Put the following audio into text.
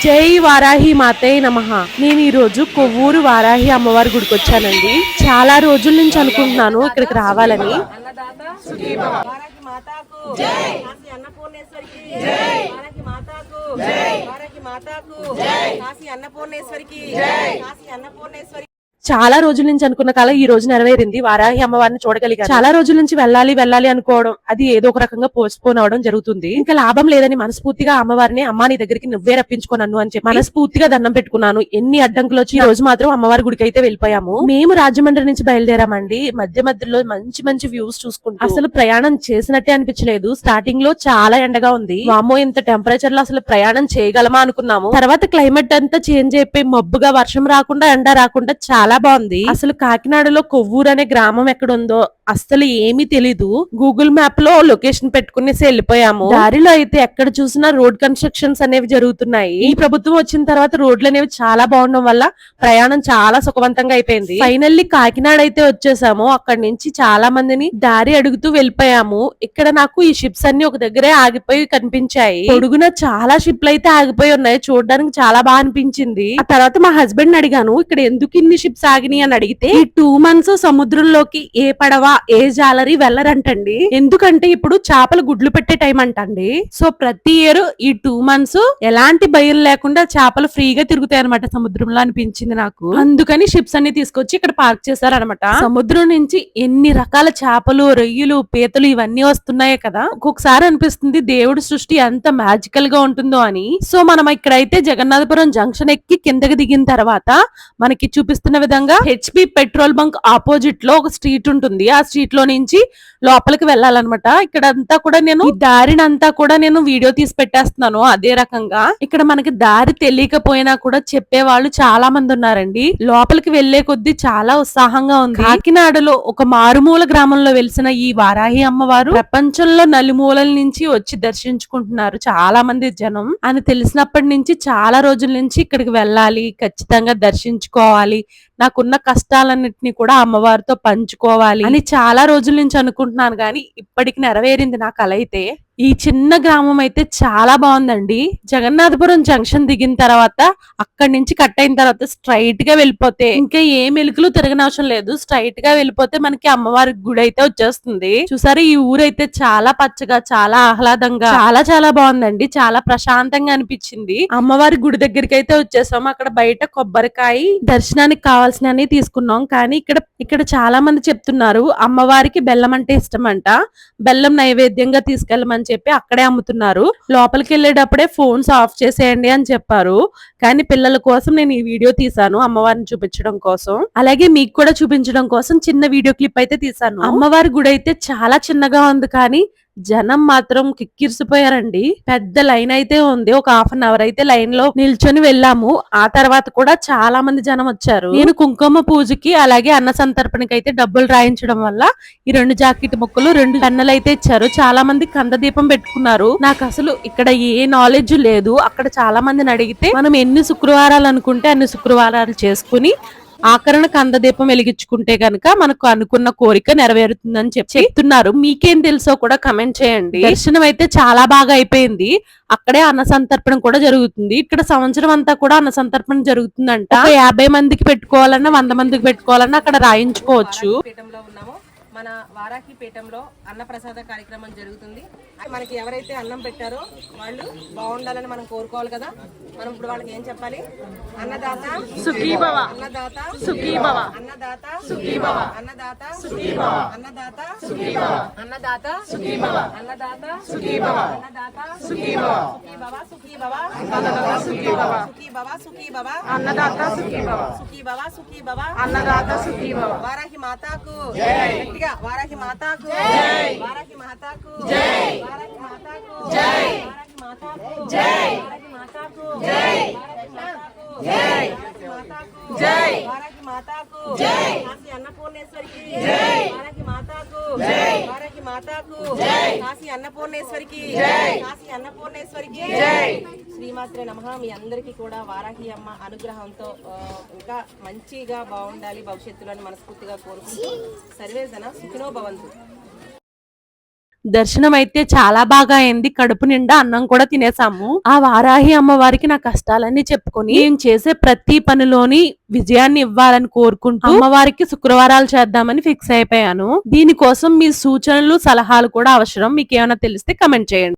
జై వారాహి మాతే నమ. నేను ఈ రోజు కొవ్వూరు వారాహి అమ్మవారి గుడికి వచ్చానండి. చాలా రోజుల నుంచి అనుకుంటున్నాను ఇక్కడికి రావాలని. అన్నపూర్ణేశ్వరికి అన్నపూర్ణేశ్వరికి చాలా రోజుల నుంచి అనుకున్న కళ ఈ రోజు నెరవేరింది. వారాహి అమ్మవారిని చూడగలిగాను. చాలా రోజుల నుంచి వెళ్ళాలి వెళ్ళాలి అనుకోవడం అది ఏదో ఒక రకంగా పోస్ట్ పోన్ అవడం జరుగుతుంది. ఇంకా లాభం లేదని మనస్ఫూర్తిగా అమ్మవారిని అమ్మా నీ దగ్గరికి నువ్వే రప్పించుకోనన్ను అని చెప్పి మనస్ఫూర్తిగా దండం పెట్టుకున్నాను. ఎన్ని అడ్డంకులు వచ్చి ఈ రోజు మాత్రం అమ్మవారి గుడికి అయితే వెళ్ళిపోయాము. మేము రాజమండ్రి నుంచి బయలుదేరామండి. మధ్య మధ్యలో మంచి మంచి వ్యూస్ చూసుకుంటూ. అసలు ప్రయాణం చేసినట్టే అనిపించలేదు. స్టార్టింగ్లో చాలా ఎండగా ఉంది. వామో ఇంత టెంపరేచర్లో అసలు ప్రయాణం చేయగలమా అనుకున్నాము. తర్వాత క్లైమేట్ అంతా చేంజ్ అయిపోయి మబ్బుగా వర్షం రాకుండా ఎండ రాకుండా చాలా బాగుంది. అసలు కాకినాడలో కొవ్వూరు అనే గ్రామం ఎక్కడ ఉందో అస్సలు ఏమీ తెలీదు. గూగుల్ మ్యాప్లో లొకేషన్ పెట్టుకునేసి వెళ్ళిపోయాము. దారిలో అయితే ఎక్కడ చూసినా రోడ్ కన్స్ట్రక్షన్స్ అనేవి జరుగుతున్నాయి. ఈ ప్రభుత్వం వచ్చిన తర్వాత రోడ్లు అనేవి చాలా బాగుండడం వల్ల ప్రయాణం చాలా సుఖవంతంగా అయిపోయింది. ఫైనల్లీ కాకినాడ అయితే వచ్చేసాము. అక్కడి నుంచి చాలా మందిని దారి అడుగుతూ వెళ్ళిపోయాము. ఇక్కడ నాకు ఈ షిప్స్ అన్ని ఒక దగ్గరే ఆగిపోయి కనిపించాయి. పొడుగున చాలా షిప్లు అయితే ఆగిపోయి ఉన్నాయి. చూడడానికి చాలా బాగా అనిపించింది. ఆ తర్వాత మా హస్బెండ్ అడిగాను ఇక్కడ ఎందుకు ఇన్ని షిప్స్ ఆగినాయి? అని అడిగితే ఈ టూ మంత్స్ సముద్రంలోకి ఏ పడవ ఏ జాలరీ వెళ్ళరంటండి. ఎందుకంటే ఇప్పుడు చేపలు గుడ్లు పెట్టే టైం అంటండి. సో ప్రతి ఇయర్ ఈ టూ మంత్స్ ఎలాంటి భయం లేకుండా చేపలు ఫ్రీగా తిరుగుతాయి అనమాట సముద్రంలో అనిపించింది నాకు. అందుకని షిప్స్ అన్ని తీసుకొచ్చి ఇక్కడ పార్క్ చేశారనమాట సముద్రం నుంచి ఎన్ని రకాల చేపలు రొయ్యలు పీతలు ఇవన్నీ వస్తున్నాయి కదా. ఒక్కొక్కసారి అనిపిస్తుంది దేవుడి సృష్టి ఎంత మ్యాజికల్గా ఉంటుందో అని. సో మనం ఇక్కడైతే జగన్నాథపురం జంక్షన్ ఎక్కి కిందకి దిగిన తర్వాత మనకి చూపిస్తున్న విధంగా హెచ్పి పెట్రోల్ బంక్ ఆపోజిట్లో ఒక స్ట్రీట్ ఉంటుంది. ఆ స్ట్రీట్లో నుంచి లోపలికి వెళ్ళాలన్నమాట. ఇక్కడ అంతా కూడా నేను ఈ దారిని అంతా కూడా నేను వీడియో తీసి పెట్టేస్తున్నాను అదే రకంగా. ఇక్కడ మనకి దారి తెలియకపోయినా కూడా చెప్పే వాళ్ళు చాలా మంది ఉన్నారండి. లోపలికి వెళ్ళే కొద్దీ చాలా ఉత్సాహంగా ఉంది. కాకినాడలో ఒక మారుమూల గ్రామంలో వెలిసిన ఈ వారాహి అమ్మవారు ప్రపంచంలో నలుమూలల నుంచి వచ్చి దర్శించుకుంటున్నారు చాలా మంది జనం. అని తెలిసినప్పటి నుంచి చాలా రోజుల నుంచి ఇక్కడికి వెళ్ళాలి ఖచ్చితంగా దర్శించుకోవాలి నాకున్న కష్టాలన్నిటిని కూడా అమ్మవారితో పంచుకోవాలి అని చాలా రోజుల నుంచి అనుకుంటున్నాను కానీ ఇప్పటికి నెరవేరింది నా కల అయితే ఈ చిన్న గ్రామం అయితే చాలా బాగుందండి. జగన్నాథపురం జంక్షన్ దిగిన తర్వాత అక్కడి నుంచి కట్ అయిన తర్వాత స్ట్రైట్గా వెళ్ళిపోతే ఇంకా ఏ మెలుకులు తిరగనవసరం లేదు. స్ట్రైట్గా వెళ్ళిపోతే మనకి అమ్మవారి గుడి అయితే వచ్చేస్తుంది. చూసారు ఈ ఊరైతే చాలా పచ్చగా చాలా ఆహ్లాదంగా చాలా చాలా బాగుందండి. చాలా ప్రశాంతంగా అనిపించింది. అమ్మవారి గుడి దగ్గరికి అయితే వచ్చేసాం అక్కడ బయట కొబ్బరికాయ దర్శనానికి కావాల్సినవి తీసుకున్నాం. కానీ ఇక్కడ ఇక్కడ చాలా మంది చెప్తున్నారు అమ్మవారికి బెల్లం అంటే ఇష్టం అంట బెల్లం నైవేద్యంగా తీసుకెళ్ళమని చెప్పి అక్కడే అమ్ముతున్నారు. లోపలికి వెళ్ళేటప్పుడే ఫోన్స్ ఆఫ్ చేసేయండి అని చెప్పారు. కానీ పిల్లల కోసం నేను ఈ వీడియో తీసాను అమ్మవారిని చూపించడం కోసం. అలాగే మీకు కూడా చూపించడం కోసం చిన్న వీడియో క్లిప్ అయితే తీసాను అమ్మవారి గుడి అయితే చాలా చిన్నగా ఉంది కానీ జనం మాత్రం కిక్కిరిసిపోయారండి. పెద్ద లైన్ అయితే ఉంది. ఒక హాఫ్ అన్ అవర్ అయితే లైన్లో నిల్చొని వెళ్ళాము. ఆ తర్వాత కూడా చాలా మంది జనం వచ్చారు. నేను కుంకుమ పూజకి అలాగే అన్న సంతర్పణకి అయితే డబ్బులు రాయించడం వల్ల ఈ రెండు జాకెట్ ముక్కలు రెండు కన్నెలు అయితే ఇచ్చారు. చాలా మంది కంద దీపం పెట్టుకున్నారు. నాకు అసలు ఇక్కడ ఏ నాలెడ్జ్ లేదు. అక్కడ చాలా మందిని అడిగితే మనం ఎన్ని శుక్రవారాలు అనుకుంటే అన్ని శుక్రవారాలు చేసుకుని ఆకరణ కంద దీపం వెలిగించుకుంటే గనక మనకు అనుకున్న కోరిక నెరవేరుతుందని చెప్పి చెప్తున్నారు. మీకేం తెలుసో కూడా కమెంట్ చేయండి. దర్శనం అయితే చాలా బాగా అయిపోయింది. అక్కడే అన్న సంతర్పణ కూడా జరుగుతుంది. ఇక్కడ సంవత్సరం అంతా కూడా అన్న సంతర్పణ జరుగుతుందంట యాభై మందికి పెట్టుకోవాలన్నా వంద మందికి పెట్టుకోవాలన్నా అక్కడ రాయించుకోవచ్చు. పీఠంలో ఉన్నాము. మన వారాకి పీఠంలో అన్నప్రసాద కార్యక్రమం జరుగుతుంది మనకి ఎవరైతే అన్నం పెట్టారో వాళ్ళు బాగుండాలని మనం కోరుకోవాలి కదా మనం ఇప్పుడు వాళ్ళకి ఏం చెప్పాలి అన్నదాత సుఖీభవ అన్నదాత సుఖీభవ అన్నదాత సుఖీభవ అన్నదాత సుఖీభవ అన్నదాత సుఖీభవ అన్నదాత సుఖీభవ అన్నదాత సుఖీభవ అన్నదాత సుఖీభవ సుఖీభవ సుఖీభవ సుఖీభవ సుఖీభవ సుఖీభవ అన్నదాత సుఖీభవ సుఖీభవ సుఖీభవ అన్నదాత సుఖీభవ వారాహి మాతాకు बारा की माता को। जय। बारा की माता को। जय। वाराही माता को। जय। वाराही माता को। जय। वाराही माता को। जय। बारा जय। माता को जय। वाराही माता को। जय। अन्नपूर्णेश्वरी की। जय। वाराही माता को। जय। మాతాకు. కాశీ అన్నపూర్ణేశ్వరికి. కాశీ అన్నపూర్ణేశ్వరికి. శ్రీమాత్రే నమః. మీ అందరికీ కూడా వారాహి అమ్మ అనుగ్రహంతో ఇంకా మంచిగా బాగుండాలి భవిష్యత్తులో మనస్ఫూర్తిగా కోరుకుంటూ సర్వేజన సుఖినో భవంతు. దర్శనం అయితే చాలా బాగా అయింది. కడుపు నిండా అన్నం కూడా తినేసాము. ఆ వారాహి అమ్మవారికి నా కష్టాలన్నీ చెప్పుకొని నేను చేసే ప్రతి పనిలోని విజయాన్ని ఇవ్వాలని కోరుకుంటూ అమ్మవారికి శుక్రవారాలు చేద్దామని ఫిక్స్ అయిపోయాను. దీనికోసం మీ సూచనలు సలహాలు కూడా అవసరం. మీకు ఏమైనా తెలిస్తే కమెంట్ చేయండి.